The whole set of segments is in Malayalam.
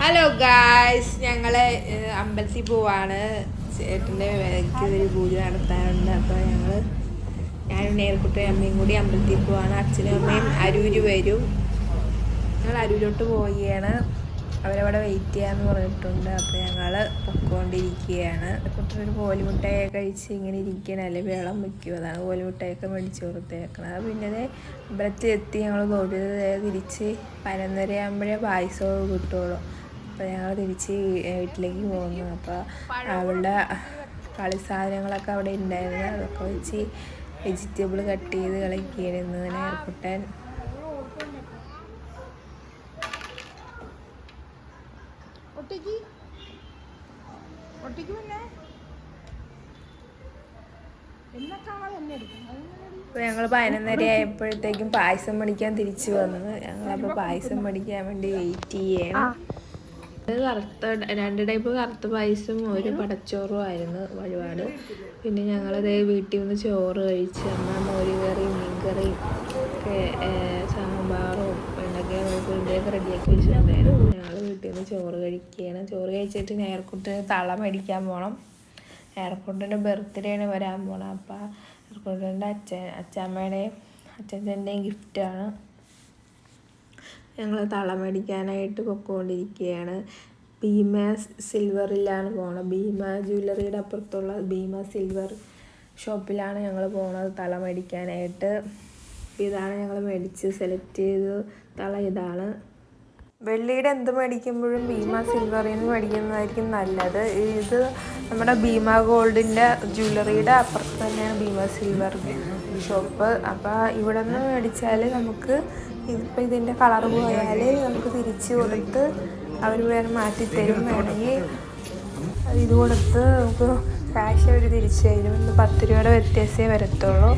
ഹലോ ഗായ്സ് ഞങ്ങൾ ഏഹ്, അമ്പലത്തിൽ പോവാണ്. ചേട്ടന്റെ വേലയ്ക്ക് ഒരു പൂജ നടത്താറുണ്ട് അപ്പോൾ ഞങ്ങൾ ഞാനും നേർക്കുട്ടി അമ്മയും കൂടി അമ്പലത്തിൽ പോവാണ്. അച്ഛനും അമ്മയും അരൂര് വരും. ഞങ്ങൾ അരൂരോട്ട് പോവുകയാണ്. അവരവിടെ വെയിറ്റ് ചെയ്യാന്ന് പറഞ്ഞിട്ടുണ്ട്. അപ്പോൾ ഞങ്ങൾ പൊക്കോണ്ടിരിക്കുകയാണ്. കുട്ടനൊരു കോലിമുട്ടയൊക്കെ കഴിച്ച് ഇങ്ങനെ ഇരിക്കണല്ലേ വെള്ളം വയ്ക്കും. അതാണ് കോലിമുട്ടയൊക്കെ മേടിച്ച് കൊടുത്തേക്കണത്. പിന്നെ എത്തി ഞങ്ങൾ ദേ തിരിച്ച് പതിനൊന്നര പായസമൊക്കെ കിട്ടുള്ളൂ. അപ്പോൾ ഞങ്ങൾ തിരിച്ച് വീട്ടിലേക്ക് പോകുന്നു അപ്പോൾ അവളുടെ കളി സാധനങ്ങളൊക്കെ അവിടെ ഉണ്ടായിരുന്നു അതൊക്കെ വെച്ച് വെജിറ്റബിൾ കട്ട് ചെയ്ത് കളിക്കുകയായിരുന്നു നേർക്കുട്ടൻ ഒട്ടിക്ക് പിന്നെ? അപ്പോൾ ഞങ്ങൾ പതിനൊന്നര ആയപ്പോഴത്തേക്കും പായസം മേടിക്കാൻ തിരിച്ചു വന്നു. ഞങ്ങളപ്പോൾ പായസം മേടിക്കാൻ വേണ്ടി വെയിറ്റ് ചെയ്യണം. കറുത്ത രണ്ട് ടൈപ്പ് കറുത്ത പായസം ഒരു പടച്ചോറും ആയിരുന്നു വഴിപാട് പിന്നെ ഞങ്ങളതേ വീട്ടിൽ നിന്ന് ചോറ് കഴിച്ച് അമ്മ മോര് കറിയും മീൻ കറിയും ഒക്കെ സാമ്പാറും വെണ്ടക്കയും മെഴുകുരുടെയൊക്കെ റെഡിയാക്കി വെച്ചിട്ടുണ്ടായിരുന്നു. ഞങ്ങൾ വീട്ടിൽ നിന്ന് ചോറ് കഴിക്കുകയാണ്. ചോറ് കഴിച്ചിട്ട് നേർക്കുട്ടിന് തള മേടിക്കാൻ പോകണം എയർപോർട്ടിന്റെ ബർത്ത്ഡേ ആണ് വരാൻ പോകണം അപ്പം എയർപോർട്ടിന്റെ അച്ഛൻ അച്ഛമ്മയുടെയും അച്ഛന്റെയും ഗിഫ്റ്റാണ് ഞങ്ങൾ തള മേടിക്കാനായിട്ട് പൊക്കോണ്ടിരിക്കുകയാണ് ഭീമ സിൽവറിലാണ് പോണത്. ഭീമ ജ്വല്ലറിയുടെ അപ്പുറത്തുള്ള ഭീമ സിൽവർ ഷോപ്പിലാണ് ഞങ്ങൾ പോകുന്നത് തള മേടിക്കാനായിട്ട് ഇതാണ് ഞങ്ങൾ മേടിച്ച് സെലക്ട് ചെയ്ത് തള ഇതാണ്. വെള്ളിയുടെ എന്ത് മേടിക്കുമ്പോഴും ഭീമ സിൽവറിൽ നിന്ന് മേടിക്കുന്നതായിരിക്കും നല്ലത്. ഇത് നമ്മുടെ ഭീമ ഗോൾഡിന്റെ ജ്വല്ലറിയുടെ അപ്പുറത്ത് തന്നെയാണ് ഭീമ സിൽവർ ഷോപ്പ് അപ്പോൾ ഇവിടെ നിന്ന് മേടിച്ചാൽ നമുക്ക് ഇതിപ്പോൾ ഇതിന്റെ കളർ പോയാൽ നമുക്ക് തിരിച്ച് കൊടുത്ത് അവർ വേറെ മാറ്റി തരും. വേണമെങ്കിൽ ഇത് കൊടുത്ത് നമുക്ക് ക്യാഷ് അവർ തിരിച്ചു തരും. ഇന്ന് പത്ത് രൂപയുടെ വ്യത്യാസമേ വരത്തുള്ളൂ.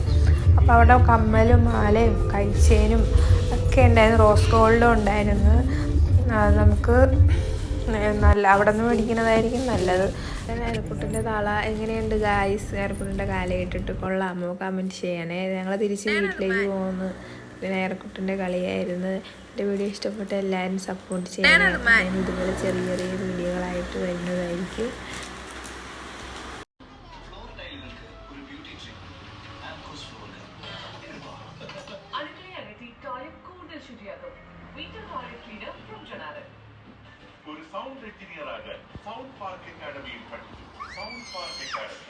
അപ്പോൾ അവിടെ കമ്മലും മാലയും കഴിച്ചേനും ഒക്കെ ഉണ്ടായിരുന്നു. റോസ് ഗോൾഡും ഉണ്ടായിരുന്നു. നമുക്ക് നല്ല അവിടെ നിന്ന് മേടിക്കുന്നതായിരിക്കും നല്ലത്. അയൽക്കുട്ടിന്റെ താള എങ്ങനെയുണ്ട് ഗായ്സ് നേരക്കുട്ടിന്റെ കാല ഇട്ടിട്ട് കൊള്ളാമോ കമന്റ് ചെയ്യണേ ഞങ്ങൾ തിരിച്ച് വീട്ടിലേക്ക് പോകുന്നു. പിന്നെ നേരക്കുട്ടിന്റെ കളിയായിരുന്നു. എന്റെ വീഡിയോ ഇഷ്ടപ്പെട്ട എല്ലാവരും സപ്പോർട്ട് ചെയ്യണം. ഇതുപോലെ ചെറിയ ചെറിയ വീഡിയോകളായിട്ട് വരുന്നതായിരിക്കും. അടുക്കളയകത്തി ஒரு சவுண்ட் என்ஜினியராக சவுண்ட் பார்க் அகாடமியில் சவுண்ட் பார்க் அகாடமி